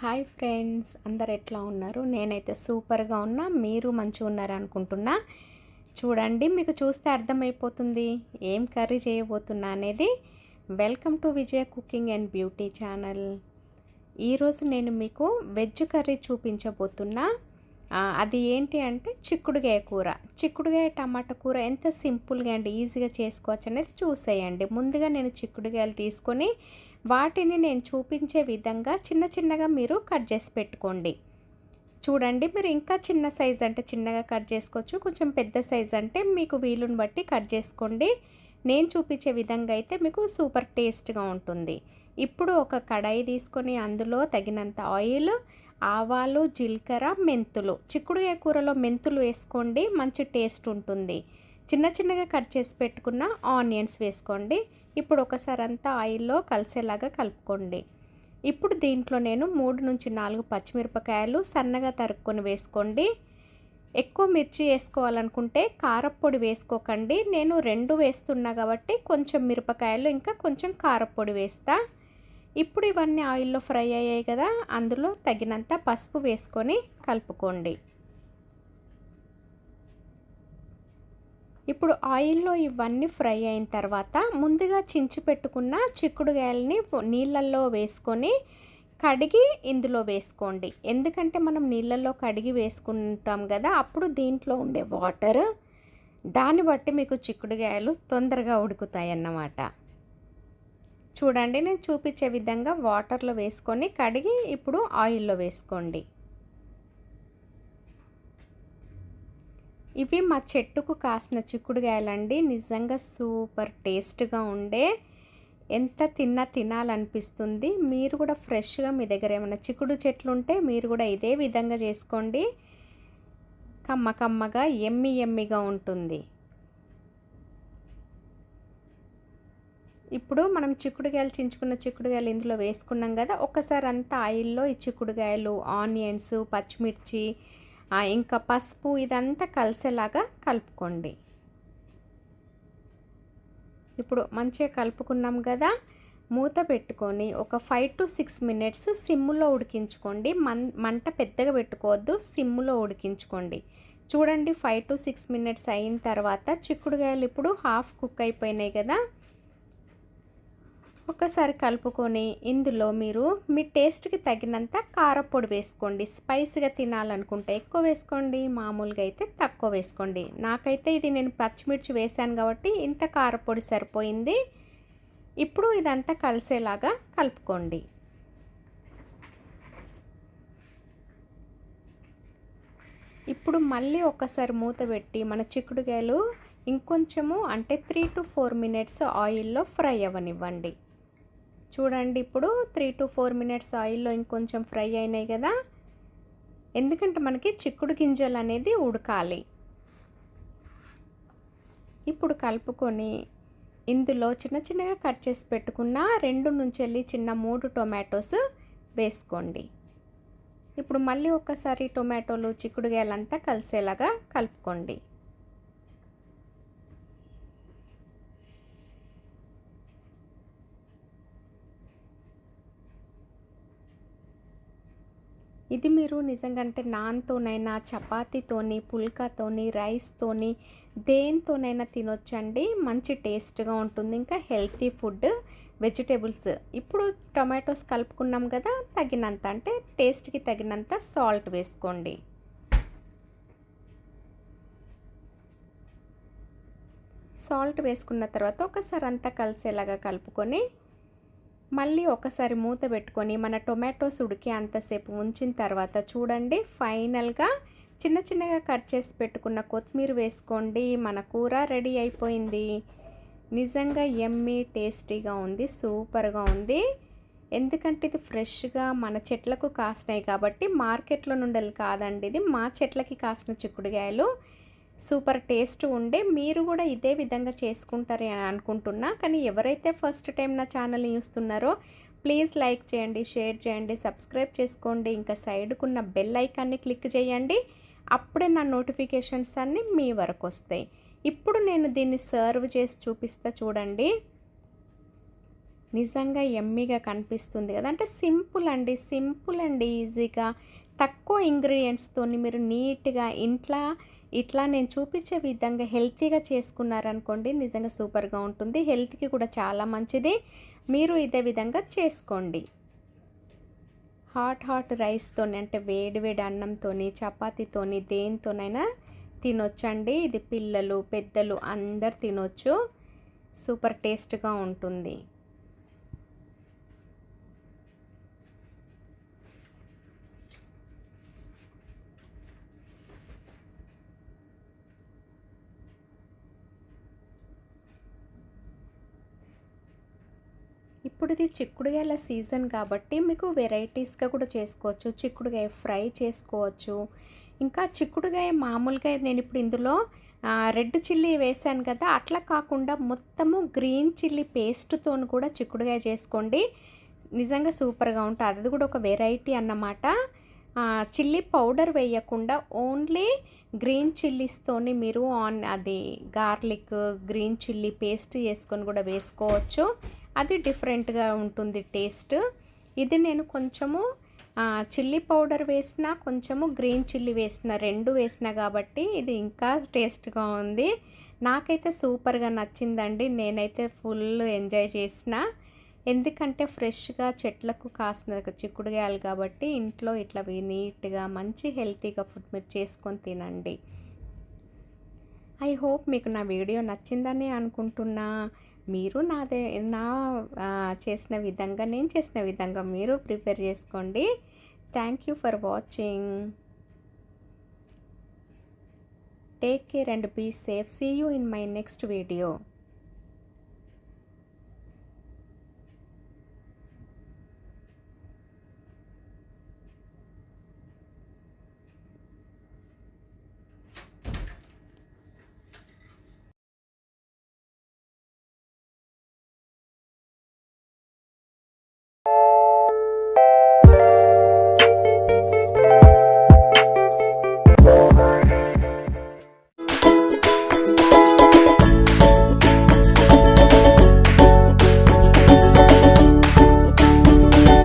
Hi friends అందరు ఎట్లా ఉన్నారు? నేనైతే సూపర్గా ఉన్నా మీరు మంచిగా ఉన్నారు అనుకుంటున్నా. చూడండి మీకు చూస్తే అర్థమైపోతుంది ఏం కర్రీ చేయబోతున్నా అనేది. Welcome to Vijaya cooking and beauty channel. ఈరోజు నేను మీకు వెజ్ కర్రీ చూపించబోతున్నా. అది ఏంటి అంటే చిక్కుడుగాయ కూర. చిక్కుడుగాయ టమాటా కూర ఎంత సింపుల్గా అండ్ ఈజీగా చేసుకోవచ్చు అనేది చూసేయండి. ముందుగా నేను చిక్కుడుగాయలు తీసుకొని వాటిని నేను చూపించే విధంగా చిన్న చిన్నగా మీరు కట్ చేసి పెట్టుకోండి. చూడండి మీరు ఇంకా చిన్న సైజ్ అంటే చిన్నగా కట్ చేసుకోవచ్చు కొంచెం పెద్ద సైజ్ అంటే మీకు వీలుని బట్టి కట్ చేసుకోండి. నేను చూపించే విధంగా అయితే మీకు సూపర్ టేస్ట్గా ఉంటుంది. ఇప్పుడు ఒక కడాయి తీసుకొని అందులో తగినంత ఆయిల్ ఆవాలు జీలకర్ర మెంతులు. చిక్కుడుగాయ కూరలో మెంతులు వేసుకోండి మంచి టేస్ట్ ఉంటుంది. చిన్న చిన్నగా కట్ చేసి పెట్టుకున్న ఆనియన్స్ వేసుకోండి. ఇప్పుడు ఒకసారి అంతా ఆయిల్లో కలిసేలాగా కలుపుకోండి. ఇప్పుడు దీంట్లో నేను మూడు నుంచి నాలుగు పచ్చిమిరపకాయలు సన్నగా తరుక్కొని వేసుకోండి. ఎక్కువ మిర్చి వేసుకోవాలనుకుంటే కారప్పొడి వేసుకోకండి. నేను రెండు వేస్తున్నా కాబట్టి కొంచెం మిరపకాయలు ఇంకా కొంచెం కారప్పొడి వేస్తా. ఇప్పుడు ఇవన్నీ ఆయిల్లో ఫ్రై అయ్యాయి కదా అందులో తగినంత పసుపు వేసుకొని కలుపుకోండి. ఇప్పుడు ఆయిల్లో ఇవన్నీ ఫ్రై అయిన తర్వాత ముందుగా చించి పెట్టుకున్న చిక్కుడుగాయలని నీళ్ళల్లో వేసుకొని కడిగి ఇందులో వేసుకోండి. ఎందుకంటే మనం నీళ్ళల్లో కడిగి వేసుకుంటాం కదా అప్పుడు దీంట్లో ఉండే వాటర్ దాన్ని బట్టి మీకు చిక్కుడుగాయలు తొందరగా ఉడుకుతాయి అన్నమాట చూడండి నేను చూపించే విధంగా వాటర్లో వేసుకొని కడిగి ఇప్పుడు ఆయిల్లో వేసుకోండి. ఇవి మా చెట్టుకు కాసిన చిక్కుడుగాయలండి. నిజంగా సూపర్ టేస్ట్గా ఉండే. ఎంత తిన్నా తినాలనిపిస్తుంది. మీరు కూడా ఫ్రెష్గా మీ దగ్గర ఏమైనా చిక్కుడు చెట్లు ఉంటే మీరు కూడా ఇదే విధంగా చేసుకోండి. కమ్మ కమ్మగా ఎమ్మి ఎమ్మిగా ఉంటుంది. ఇప్పుడు మనం చిక్కుడుగాయలు చించుకున్న చిక్కుడుగాయలు ఇందులో వేసుకున్నాం కదా ఒక్కసారి అంతా ఆయిల్లో ఈ చిక్కుడుగాయలు ఆనియన్స్ పచ్చిమిర్చి ఇంకా పసుపు ఇదంతా కలిసేలాగా కలుపుకోండి. ఇప్పుడు మంచిగా కలుపుకున్నాం కదా మూత పెట్టుకొని ఒక ఫైవ్ టు సిక్స్ మినిట్స్ సిమ్లో ఉడికించుకోండి. మన్ మంట పెద్దగా పెట్టుకోవద్దు సిమ్లో ఉడికించుకోండి. చూడండి ఫైవ్ టు సిక్స్ మినిట్స్ అయిన తర్వాత చిక్కుడుగాయలు ఇప్పుడు హాఫ్ కుక్ అయిపోయినాయి కదా. ఒకసారి కలుపుకొని ఇందులో మీరు మీ టేస్ట్కి తగినంత కారపొడి వేసుకోండి. స్పైసీగా తినాలనుకుంటే ఎక్కువ వేసుకోండి మామూలుగా అయితే తక్కువ వేసుకోండి. నాకైతే ఇది నేను పచ్చిమిర్చి వేసాను కాబట్టి ఇంత కారపొడి సరిపోయింది. ఇప్పుడు ఇదంతా కలిసేలాగా కలుపుకోండి. ఇప్పుడు మళ్ళీ ఒకసారి మూత పెట్టి మన చిక్కుడుకాయలు ఇంకొంచెము అంటే త్రీ టు ఫోర్ మినిట్స్ ఆయిల్లో ఫ్రై అవ్వనివ్వండి. చూడండి ఇప్పుడు త్రీ టు ఫోర్ మినిట్స్ ఆయిల్లో ఇంకొంచెం ఫ్రై అయినాయి కదా. ఎందుకంటే మనకి చిక్కుడు గింజలు అనేది ఉడకాలి. ఇప్పుడు కలుపుకొని ఇందులో చిన్న చిన్నగా కట్ చేసి పెట్టుకున్న రెండు నుంచి వెళ్ళి చిన్న మూడు టొమాటోస్ వేసుకోండి. ఇప్పుడు మళ్ళీ ఒక్కసారి టొమాటోలు చిక్కుడుగాయలంతా కలిసేలాగా కలుపుకోండి. ఇది మీరు నిజంగా అంటే నాన్తోనైనా చపాతీతోని పుల్కాతోని రైస్తోని దేనితోనైనా తినొచ్చండి. మంచి టేస్ట్గా ఉంటుంది. ఇంకా హెల్తీ ఫుడ్ వెజిటేబుల్స్. ఇప్పుడు టొమాటోస్ కలుపుకున్నాం కదా తగినంత అంటే టేస్ట్కి తగినంత సాల్ట్ వేసుకోండి. సాల్ట్ వేసుకున్న తర్వాత ఒకసారి అంతా కలిసేలాగా కలుపుకొని మళ్ళీ ఒకసారి మూత పెట్టుకొని మన టొమాటోస్ ఉడికే అంతసేపు ఉంచిన తర్వాత చూడండి ఫైనల్గా చిన్న చిన్నగా కట్ చేసి పెట్టుకున్న కొత్తిమీర వేసుకోండి. మన కూర రెడీ అయిపోయింది. నిజంగా ఎమ్మీ టేస్టీగా ఉంది సూపర్గా ఉంది. ఎందుకంటే ఇది ఫ్రెష్గా మన చెట్లకు కాసినాయి కాబట్టి మార్కెట్లో నుండి కాదండి ఇది. మా చెట్లకి కాసిన చిక్కుడుగాయలు సూపర్ టేస్ట్ ఉండే మీరు కూడా ఇదే విధంగా చేసుకుంటారని అనుకుంటున్నా. కానీ ఎవరైతే ఫస్ట్ టైం నా ఛానల్ని చూస్తున్నారో ప్లీజ్ లైక్ చేయండి షేర్ చేయండి సబ్స్క్రైబ్ చేసుకోండి. ఇంకా సైడ్కున్న బెల్ ఐకాన్ని క్లిక్ చేయండి. అప్పుడే నా నోటిఫికేషన్స్ అన్నీ మీ వరకు వస్తాయి. ఇప్పుడు నేను దీన్ని సర్వ్ చేసి చూపిస్తా చూడండి. నిజంగా ఎమ్మీగా కనిపిస్తుంది కదా. అంటే సింపుల్ అండి సింపుల్ అండి ఈజీగా తక్కువ ఇంగ్రీడియంట్స్తో మీరు నీట్గా ఇంట్లో ఇట్లా నేను చూపించే విధంగా హెల్తీగా చేసుకున్నారనుకోండి నిజంగా సూపర్గా ఉంటుంది. హెల్త్కి కూడా చాలా మంచిది. మీరు ఇదే విధంగా చేసుకోండి. హాట్ హాట్ రైస్తోని అంటే వేడి వేడి అన్నంతోని చపాతీతోని దేనితోనైనా తినొచ్చండి. ఇది పిల్లలు పెద్దలు అందరు తినొచ్చు. సూపర్ టేస్ట్గా ఉంటుంది. ఇప్పుడు ఇది చిక్కుడుగాయల సీజన్ కాబట్టి మీకు వెరైటీస్గా కూడా చేసుకోవచ్చు. చిక్కుడుగాయ ఫ్రై చేసుకోవచ్చు. ఇంకా చిక్కుడుగాయ మామూలుగా నేను ఇప్పుడు ఇందులో రెడ్ చిల్లీ వేసాను కదా అట్లా కాకుండా మొత్తము గ్రీన్ చిల్లీ పేస్ట్తో కూడా చిక్కుడుగాయ చేసుకోండి. నిజంగా సూపర్గా ఉంటుంది అది కూడా ఒక వెరైటీ అన్నమాట. చిల్లీ పౌడర్ వేయకుండా ఓన్లీ గ్రీన్ చిల్లీస్తోని మీరు ఆన్ అది గార్లిక్ గ్రీన్ చిల్లీ పేస్ట్ చేసుకొని కూడా వేసుకోవచ్చు. అది డిఫరెంట్గా ఉంటుంది టేస్ట్. ఇది నేను కొంచెము చిల్లీ పౌడర్ వేసిన కొంచెము గ్రీన్ చిల్లీ వేసిన రెండు వేసిన కాబట్టి ఇది ఇంకా టేస్ట్గా ఉంది. నాకైతే సూపర్గా నచ్చిందండి. నేనైతే ఫుల్ ఎంజాయ్ చేసిన. ఎందుకంటే ఫ్రెష్గా చెట్లకు కాసిన చిక్కుడుగాయలు కాబట్టి ఇంట్లో ఇట్లా నీట్గా మంచి హెల్తీగా ఫుడ్ మీరు చేసుకొని తినండి. ఐ హోప్ మీకు నా వీడియో నచ్చిందని అనుకుంటున్నా. మీరు నాదే నా చేసిన విధంగా నేను చేసిన విధంగా మీరు ప్రిపేర్ చేసుకోండి. Thank you for watching take care and be safe see you in my next video